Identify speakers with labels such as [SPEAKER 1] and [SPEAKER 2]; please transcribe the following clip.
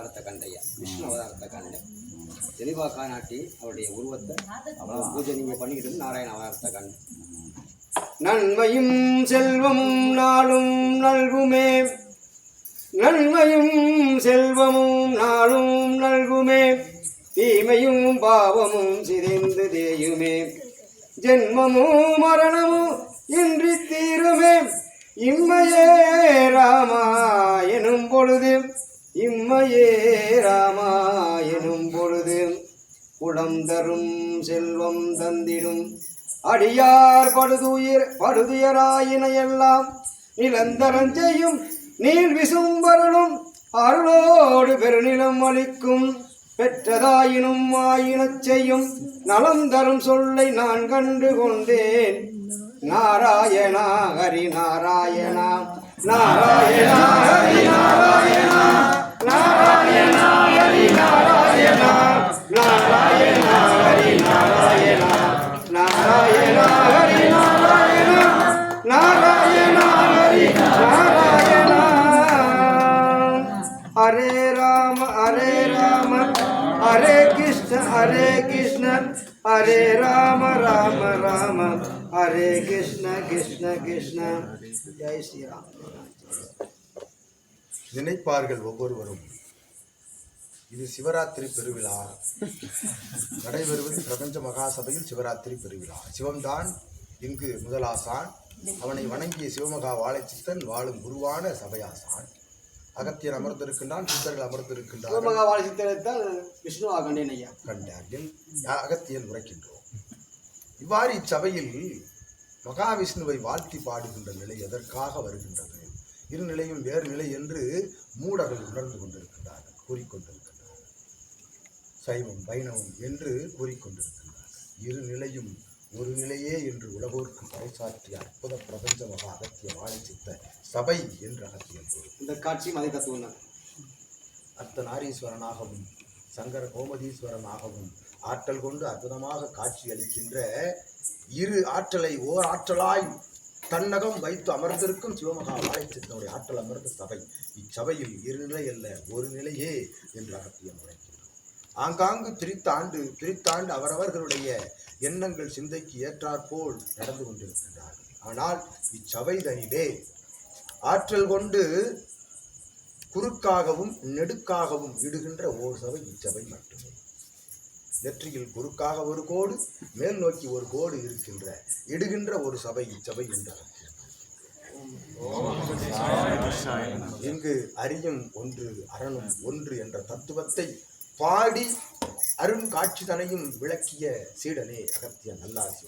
[SPEAKER 1] அவதாரத்தை கண்டையா. விஷ்ணு அவதாரத்தை கண்டேன் தெளிவா காணாட்டி அவருடைய உருவத்தை அவ்வளோ பூஜை நீங்க பண்ணிக்கிட்டு நாராயண அவதாரத்தை கண்டேன் நன்மையும் செல்வமும் நாளும் நல்குமே. நன்மையும் செல்வமும் நாளும் நல்குமே. தீமையும் பாவமும் சிதைந்து தேயுமே. ஜென்மமும் மரணமும் இன்றி தீருமே. இம்மையே ராமா எனும் பொழுது இம்மையே ராமா எனும் பொழுது குடம் தரும் செல்வம் தந்திடும். அடியார் படுதுயிர் படுதுயராயின எல்லாம் நிலந்தரம் செய்யும் நீள் விசும்பருளும் அருளோடு பெருநிலம் அளிக்கும். பெற்றதாயினும் ஆயினச் செய்யும் நலம் தரும் சொல்லை நான் கண்டு கொண்டேன். நாராயணா ஹரி நாராயணா நாராயணா ஹரி நாராயண. ஹரே ராம ஹரே ராம. ஹரே கிருஷ்ண ஹரே கிருஷ்ண. ஹரே ராம ராம ராம. ஹரே கிருஷ்ண கிருஷ்ண கிருஷ்ண. ஜெய் ஸ்ரீராம்.
[SPEAKER 2] நினைப்பார்கள் ஒவ்வொருவரும் இது சிவராத்திரி பெருவிழா. நடைபெறுவது பிரபஞ்ச மகாசபையில் சிவராத்திரி பெருவிழா. சிவம்தான் இங்கு முதலாசான். அவனை வணங்கிய சிவமகா வாழைச்சித்தன் வாழும் குருவான சபையாசான். அகத்தியன் அமர்ந்திருக்கின்றான் சித்தர்கள் அமர்ந்திருக்கின்றார்கள்.
[SPEAKER 1] சிவமகா வாழை சித்திரத்தால் விஷ்ணுவா கண்டேன் ஐயா.
[SPEAKER 2] கண்டார்கள். அகத்தியன் உரைக்கின்றோம். இவ்வாறு இச்சபையில் மகாவிஷ்ணுவை வாழ்த்தி பாடுகின்ற நிலை எதற்காக வருகின்றது? இரு நிலையும் வேறு நிலை என்று மூடர்கள் உணர்ந்து கொண்டிருக்கின்றார்கள் கூறிக்கொண்டிருக்கின்றார்கள். சைவம் வைணவம் என்று கூறிக்கொண்டிருக்கின்றார்கள். இரு நிலையும் ஒரு நிலையே என்று உலகோருக்கு பறைசாற்றிய அற்புத பிரபஞ்ச மகா அகத்திய வாழை சித்த சபை என்று அகத்தியன் கூறும்.
[SPEAKER 1] இந்த காட்சியும் அதே தத்துவம் தான்.
[SPEAKER 2] அர்த்தநாரீஸ்வரனாகவும் சங்கர கோமதீஸ்வரனாகவும் ஆற்றல் கொண்டு அற்புதமாக காட்சி அளிக்கின்ற இரு ஆற்றலை ஓர் ஆற்றலாய் தன்னகம் வைத்து அமர்ந்திருக்கும் சிவமகா வாழைச்சித்தனுடைய ஆற்றல் அமர்ந்த சபை. இச்சபையில் இரு நிலை அல்ல ஒரு நிலையே என்று அகத்தியம் உரைக்கின்றோம் ஆங்காங்கு பிரித்தாண்டு பிரித்தாண்டு அவரவர்களுடைய எண்ணங்கள் சிந்தைக்கு ஏற்றாற்போல் நடந்து கொண்டிருக்கின்றார். ஆனால் இச்சபைதனிலே ஆற்றல் கொண்டு குறுக்காகவும் நெடுக்காகவும் இடுகின்ற ஓர் சபை இச்சபை மட்டுமே. நெற்றியில் குறுக்காக ஒரு கோடு மேல் நோக்கி ஒரு கோடு இருக்கின்ற இடுகின்ற ஒரு சபை இச்சபை என்று இங்கு அரியும் ஒன்று அரணும் ஒன்று என்ற தத்துவத்தை பாடி அருங்காட்சி தனையும் விளக்கிய சீடனே அகத்திய நல்லாசி